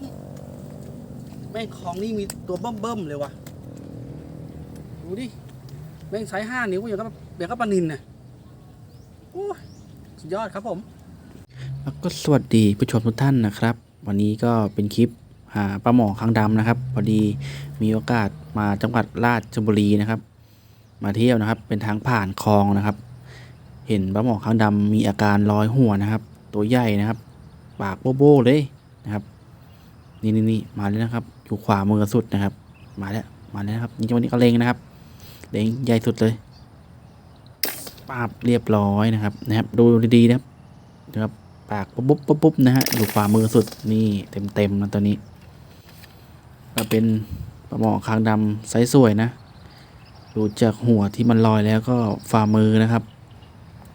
มแม่งของนี่มีตัวเบิ่มๆเลยว่ะ ดูดิ แม่งไซส์ห้านิ้วอย่างกับอย่างกับปลานินน่ะโอ้สุดยอดครับผม แล้วก็สวัสดีผู้ชมทุกท่านนะครับ วันนี้ก็เป็นคลิปหาปลาหมอคางดำนะครับ พอดีมีโอกาสมาจังหวัดราชบุรีนะครับ มาเที่ยวนะครับ เป็นทางผ่านคลองนะครับ เห็นปลาหมอคางดำมีอาการลอยหัวนะครับ ตัวใหญ่นะครับ ปากโบโบเลยนะครับ นี่นี่นี่มาแล้วนะครับ อยู่ขวามือสุดนะครับ มาแล้ว มาแล้วครับ นี่จังหวะนี้ก็เล็งนะครับ เล็งใหญ่สุดเลยปาบเรียบร้อยนะครับ นะครับ ดูดีๆนะครับนะครับ ปากปุ๊บปุ๊บปุ๊บนะฮะ อยู่ขวามือสุด นี่เต็มเต็มนะตัวนี้ ก็เป็นปลาหมอคางดำไซส์สวยนะ ดูจากหัวที่มันลอยแล้วก็ฝ่ามือนะครับ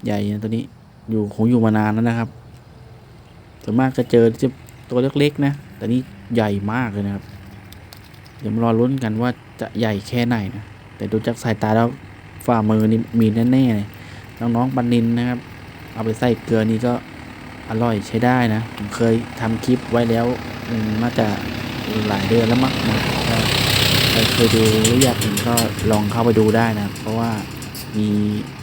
ใหญ่นะตัวนี้ อยู่คงอยู่มานานแล้วนะครับส่วนมากจะเจอจะตัวเล็กๆนะ แต่นี่ ใหญ่มากเลยนะครับ เดี๋ยวมารอลุ้นกันว่าจะใหญ่แค่ไหนนะ แต่ดูจากสายตาแล้วฝ่ามือนี่มีแน่ๆเลยน้องๆบันนินนะครับ เอาไปใส่เกลือนี่ก็อร่อยใช้ได้นะ ผมเคยทำคลิปไว้แล้วอืมน่าจะหลายเดือนแล้วมั้งนะใครเคยดูหรืออยากเห็นก็ลองเข้าไปดูได้นะ เพราะว่ามี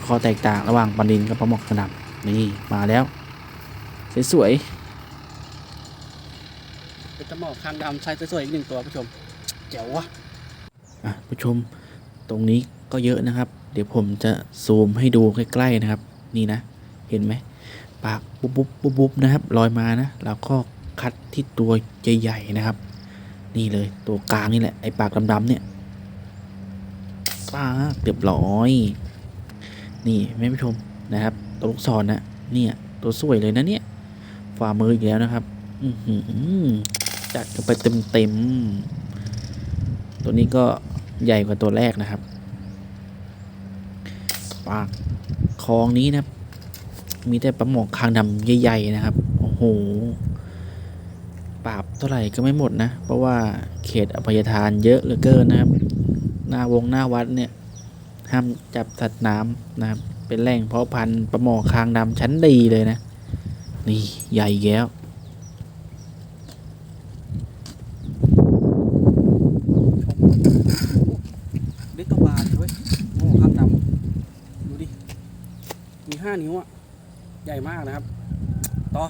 ข้อแตกต่างระหว่างปลานินกับปลาหมอกขนาบนี่มาแล้ว สวย เป็นตะหมอกคางดำไซส์สวยๆอีกหนึ่งตัวผู้ชมแจ๋ววะอะผู้ชมตรงนี้ก็เยอะนะครับ เดี๋ยวผมจะซูมให้ดูใกล้ๆนะครับ นี่นะ เห็นไหมปากปุ๊บปุ๊บปุ๊บปุ๊บนะครับลอยมานะแล้วก็คัดที่ตัวใหญ่ๆนะครับ นี่เลยตัวกลางนี่แหละไอ้ปากดำๆเนี่ยปาเรียบร้อย นี่แม่ผู้ชมนะครับตัวลูกศรนะเนี่ยตัวสวยเลยนะเนี่ยฝ่ามืออีกแล้วนะครับ อือหือ จัดกันไปเต็มๆ ตัวนี้ก็ใหญ่กว่าตัวแรกนะครับ ปากคลองนี้นะครับ มีแต่ปลาหมอกคางดำใหญ่ๆนะครับ โอ้โห ปราบเท่าไหร่ก็ไม่หมดนะ เพราะว่าเขตอภัยทานเยอะเหลือเกินนะครับ หน้าวงหน้าวัดเนี่ย ห้ามจับสัตว์น้ำนะครับ เป็นแหล่งเพาะพันธุ์ปลาหมอคางดำชั้นดีเลยนะ นี่ใหญ่แก้ว 5 นิ้วอะใหญ่มากนะครับ ต่อ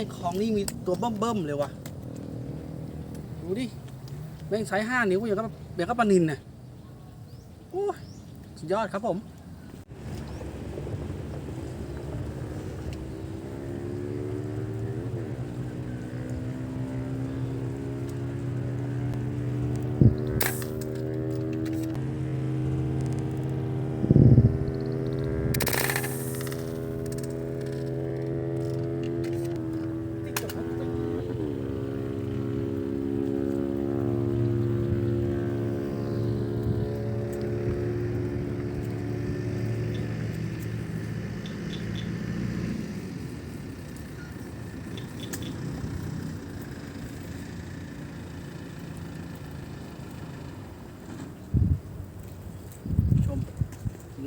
ม่งของนี่มีตัวเบิ่มๆเลยว่ะ ดูดิ แม่งไซส์ห้านิ้วอย่างกับอย่างกับปลานินน่ะโอ้ยสุดยอดครับผม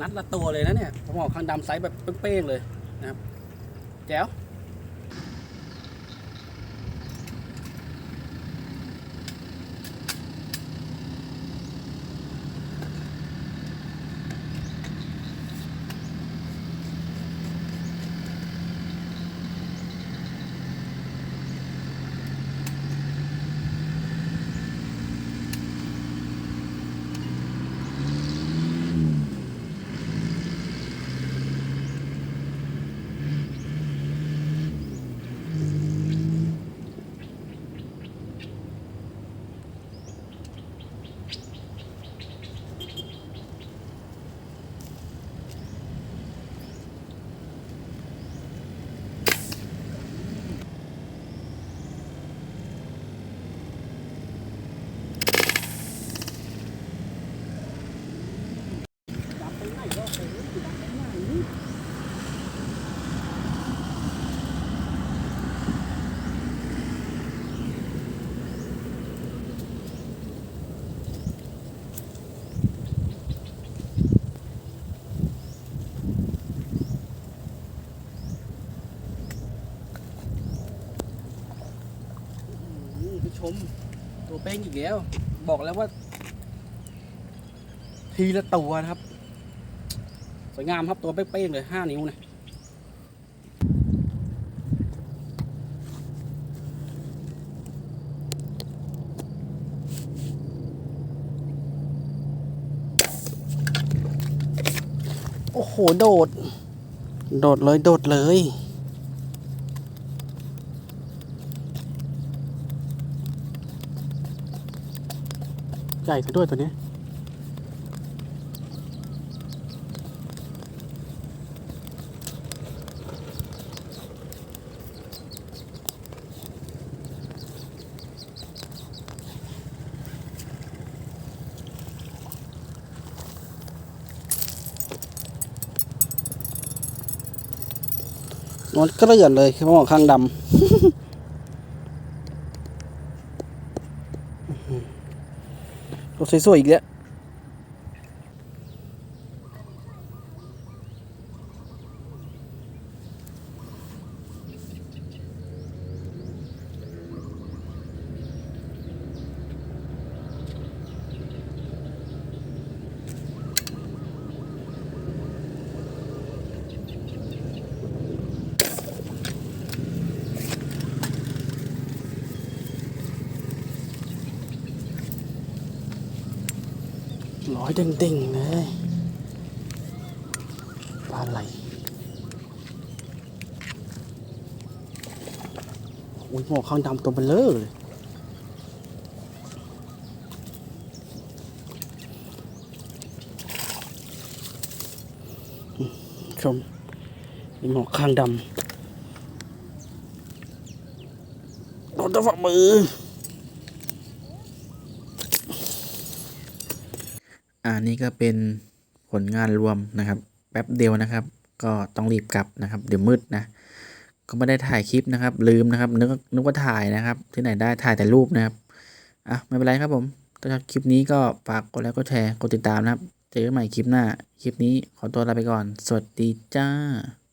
นัดละตัวเลยนะเนี่ยผมบอกคางดำไซส์แบบเป้งๆเลยนะครับแจ๋ว ชมตัวเป้งอีกแล้ว บอกแล้วว่า ทีละตัวนะครับ สวยงามครับตัวเป้งๆเลยห้านิ้วนะโอ้โห โดด โดดเลย โดดเลย ใหญ่ซะด้วยตัวนี้ยนอนเกลื่อนเลยคือหมอข้างดำ ตัว สวยๆอีกแล้ว อยเด้งๆเลยปลาไหลโอ้ยหมอข้างดำตัวเบลเลอร์เลยอืมชมหมอข้างดำโดนตะฝักมือ อ่า นี่ก็เป็นผลงานรวมนะครับ แป๊บเดียวนะครับ ก็ต้องรีบกลับนะครับ เดี๋ยวมืดนะ ก็ไม่ได้ถ่ายคลิปนะครับ ลืมนะครับ นึกนึกว่าถ่ายนะครับ ที่ไหนได้ถ่ายแต่รูปนะครับ อะไม่เป็นไรครับผมถ้าชอบคลิปนี้ก็ฝากกดไลค์กดแชร์กดติดตามนะครับ เจอกันใหม่คลิปหน้า คลิปนี้ขอตัวลาไปก่อน สวัสดีจ้า